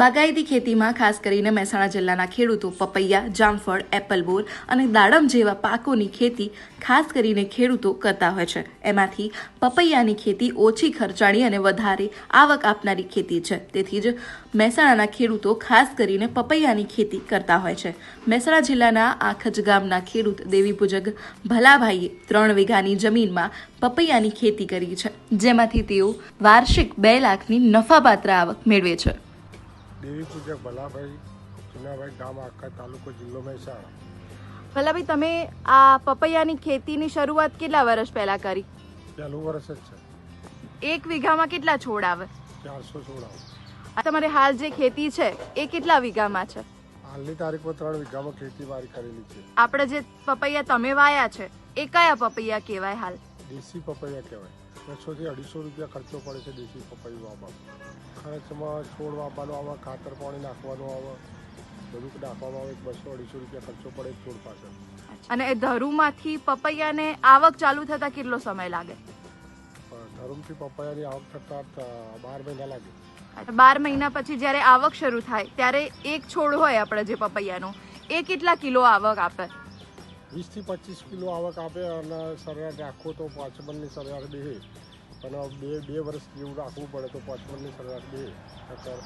બાગાયતી ખેતીમાં ખાસ કરીને મહેસાણા જિલ્લાના ખેડૂતો પપૈયા, જામફળ એપલ બોર અને દાડમ જેવા પાકોની ખેતી ખાસ કરીને ખેડૂતો કરતા હોય છે. એમાંથી પપૈયાની ખેતી ઓછી ખર્ચાળી અને વધારે આવક આપનારી ખેતી છે. તેથી જ મહેસાણાના ખેડૂતો ખાસ કરીને પપૈયાની ખેતી કરતા હોય છે. મહેસાણા જિલ્લાના આખજ ગામના ખેડૂત દેવી પૂજક ભલાભાઈએ ત્રણ વીઘાની જમીનમાં પપૈયાની ખેતી કરી છે. જેમાંથી તેઓ વાર્ષિક બે લાખની નફાપાત્ર આવક મેળવે છે. દેવી પૂજક ભલાભાઈ ચુનાભાઈ ગામ આખા તાલુકો જિલ્લો મહેસાણા. ભલાભાઈ તમે આ પપૈયાની ખેતીની શરૂઆત કેટલા વર્ષ પહેલા કરી? પહેલું વર્ષ જ છે. એક વીઘામાં કેટલા છોડ આવે? ચારસો છોડ આ તમારે હાલ જે ખેતી છે એ કેટલા વીઘામાં છે? હાલની તારીખમાં ત્રણ વીઘામાં ખેતીવાડી કરેલી છે. આપણે જે પપૈયા તમે વાયા છે એ કયા પપૈયા કહેવાય હાલ? દેશી પપૈયા કહેવાય. બસોથી અઢીસો રૂપિયા ખર્ચો પડે છે દેશી પપૈયું વાવવામાં ખર્ચમાં છોડ વાવવાનો આવે ખાતર પાણી નાખવાનું આવે બધું નાખવામાં આવે બસો અઢીસો રૂપિયા ખર્ચો પડે છોડ પાછળ અને એ ધરુમાંથી પપૈયાને આવક ચાલુ થતા કેટલો સમય લાગે? ધરુમથી પપૈયાની આવક થતાં બાર મહિના લાગે. બાર મહિના પછી જ્યારે આવક શરૂ થાય ત્યારે એક છોડ હોય આપણે જે પપૈયાનો એ કેટલા કિલો આવક આપે? વીસથી પચીસ કિલો આવક આપે અને સરેરાશ રાખો તો પાંચમણની સરેરાશ બે પણ બે બે વર્ષ જેવું રાખવું પડે તો પાંચમણની સરેરાશ બે અત્યારે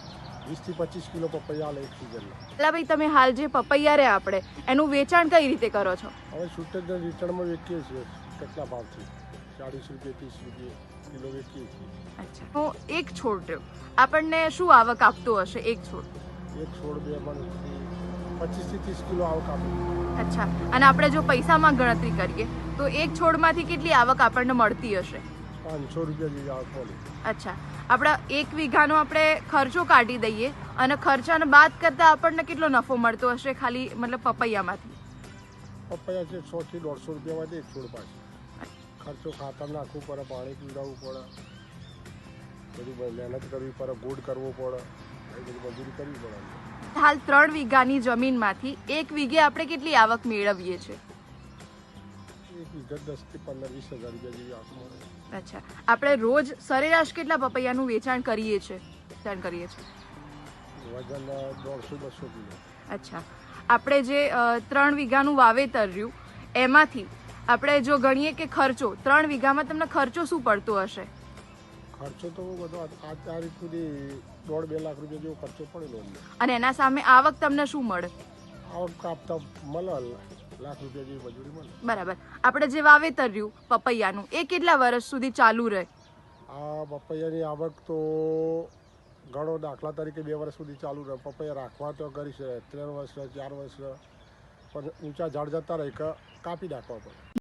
વીસથી પચીસ કિલો પપૈયા લે એક સિઝનમાં પેલા ભાઈ તમે હાલ જે પપૈયા રહે આપણે એનું વેચાણ કઈ રીતે કરો છો? હવે છૂટક રિટર્નમાં વેચીએ છીએ કેટલા ભાવથી? ચાલીસ રૂપિયા ત્રીસ રૂપિયા કિલો વેચીએ છીએ. અચ્છા. તો એક છોડ આપણને શું આવક આપતું હશે એક છોડ? એક છોડ બે મણથી પચીસથી ત્રીસ કિલો આવક આપે. અચ્છા. અને આપણે જો પૈસામાં ગણતરી કરીએ તો એક છોડમાંથી કેટલી આવક આપણને મળતી હશે? પાંચસો રૂપિયા જેવી આવક મળે. અચ્છા. આપણા એક વીઘાનો આપણે ખર્ચો કાઢી દઈએ અને ખર્ચાને બાદ કરતાં આપણને કેટલો નફો મળતો હશે ખાલી મતલબ પપૈયામાંથી? પપૈયા છે સોથી દોઢસો રૂપિયામાંથી એક છોડ પાસે. ખર્ચો ખાતર નાખવું પડે પાણી પીવડાવવું પડે. બધું મહેનત કરવી પડે ગોડ કરવો પડે. એ બધી મજૂરી કરવી પડે. હાલ ત્રણ વીઘાની જમીનમાંથી એક વીઘે આપણે કેટલી આવક મેળવીએ છીએ? અચ્છા. આપણે રોજ સરેરાશ કેટલા પપૈયાનું વેચાણ કરીએ છીએ? વેચાણ કરીએ છીએ. અચ્છા. આપણે જે ત્રણ વીઘાનું વાવેતર રહ્યું એમાંથી આપણે જો ગણીએ કે ખર્ચો ત્રણ વીઘામાં તમને ખર્ચો શું પડતો હશે? ખર્ચો તો બધો આ તારીખ સુધી દોઢ બે લાખ રૂપિયા જેવો ખર્ચો પડેલો અમને. અને એના સામે આવક તમને શું મળે? આવક કાપતા મળે લાખ રૂપિયા જેવી મજૂરી મળે. બરાબર. આપણે જે વાવેતર રહ્યું પપૈયાનું એ કેટલા વર્ષ સુધી ચાલુ રહે? આ પપૈયાની આવક તો ઘણો દાખલા તરીકે બે વર્ષ સુધી ચાલુ રહે. પપૈયા રાખવા તો કરી છે ત્રણ વર્ષ ચાર વર્ષ પણ ઊંચા ઝાડ જતા રહે કાપી નાખવા પડે.